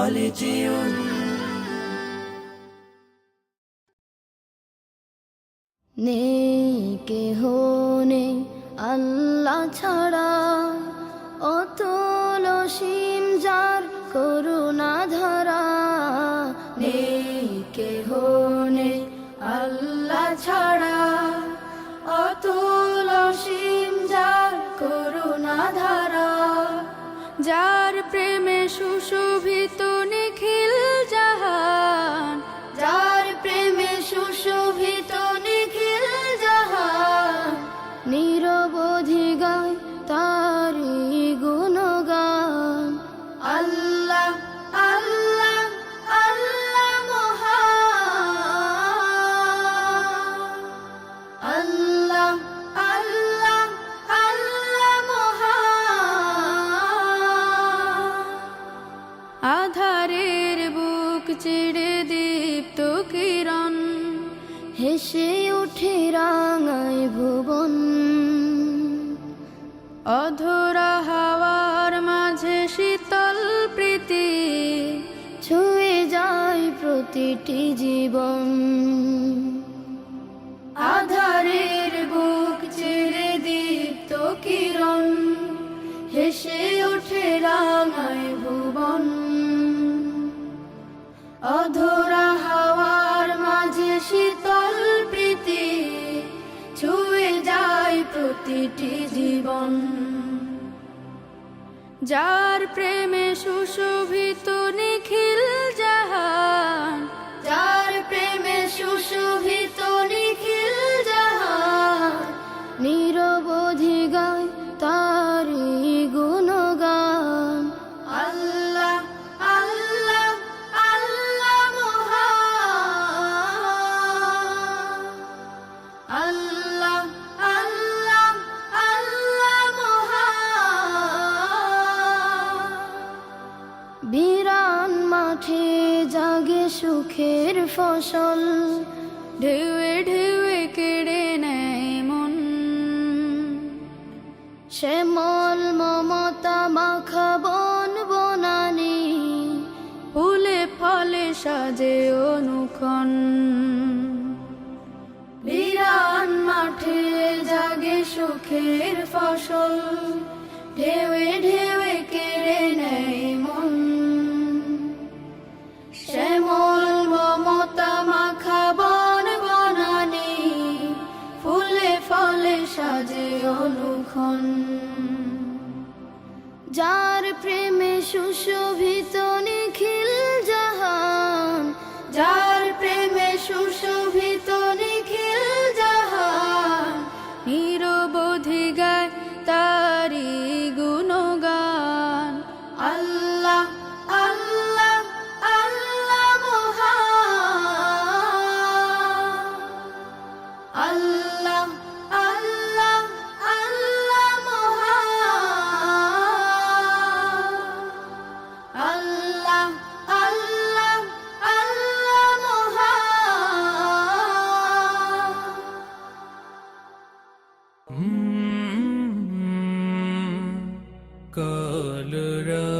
মালিজিউন নেই কেহ নেই আল্লাহ ছাড়া অতুল সীম যার করুণা ধারা। নেই কেহ নেই আল্লাহ ছাড়া অতুল সীম যার করুণা ধারা। যার প্রেমে সুশোভিত চিড়ে দীপ্ত কিরণ, হেসে উঠে রাঙায় ভুবন। অধরা হাওয়ার মাঝে শীতল প্রীতি ছুঁয়ে যায় প্রতিটি জীবন। আধারের বুক চিরে দীপ্ত কিরণ, হেসে ওঠে রাঙায় ভুবন। অধরা হাওয়ার মাঝে শীতল প্রীতি ছুঁয়ে যায় প্রতিটি জীবন। যার প্রেমে সুশোভিত নিখিল জাহান, যার প্রেমে সুশোভিত নিখিল জাহান, নিরবধি গায় তারি মাঠে জাগে সুখের ফসল। ঢেউয়ে ঢেউয়ে কেড়ে নেয় মন। শ্যামল মমতা মাখা বন বনানি, ফুলে ফলে সাজে অনুক্ষণ। বিরান মাঠে জাগে সুখের ফসল, ঢেউয়ে ঢেউয়ে কেড়ে অনুক্ষণ যার कालरा